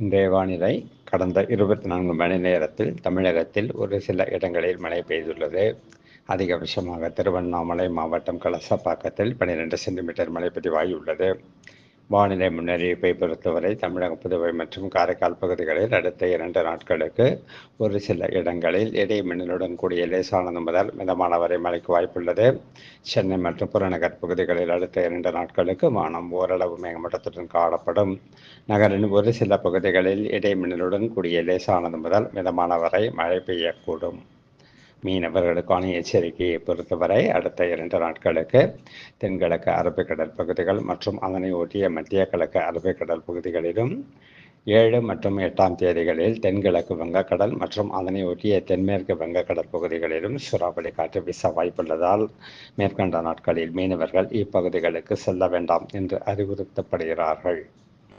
இன்றைய வானிலை கடந்த இருபத்தி நான்கு மணி நேரத்தில் தமிழகத்தில் ஒரு சில இடங்களில் மழை பெய்துள்ளது. அதிகபட்சமாக திருவண்ணாமலை மாவட்டம் கலசப்பாக்கத்தில் பன்னிரெண்டு சென்டிமீட்டர் மழை பதிவாகியுள்ளது. வானிலை முன்னறிவிப்பை பொறுத்தவரை தமிழகம் புதுவை மற்றும் காரைக்கால் பகுதிகளில் அடுத்த இரண்டு நாட்களுக்கு ஒரு சில இடங்களில் இடை மின்னலுடன் கூடிய லேசானது முதல் மிதமான வரை மழைக்கு வாய்ப்புள்ளது. சென்னை மற்றும் புறநகர் பகுதிகளில் அடுத்த இரண்டு நாட்களுக்கு வானம் ஓரளவு மேகமூட்டத்துடன் காணப்படும். நகரின் ஒரு சில பகுதிகளில் இடை மின்னலுடன் கூடிய லேசானது முதல் மிதமான வரை மழை பெய்யக்கூடும். மீனவர்களுக்கான எச்சரிக்கையை பொறுத்தவரை அடுத்த இரண்டு நாட்களுக்கு தென்கிழக்கு அரபிக்கடல் பகுதிகள் மற்றும் அதனை ஒட்டிய மத்திய கிழக்கு அரபிக்கடல் பகுதிகளிலும் ஏழு மற்றும் எட்டாம் தேதிகளில் தென்கிழக்கு வங்கக்கடல் மற்றும் அதனை ஒட்டிய தென்மேற்கு வங்கக்கடல் பகுதிகளிலும் சூறாவளி காற்று வீச வாய்ப்புள்ளதால் மேற்கண்ட நாட்களில் மீனவர்கள் இப்பகுதிகளுக்கு செல்ல வேண்டாம் என்று அறிவுறுத்தப்படுகிறார்கள்.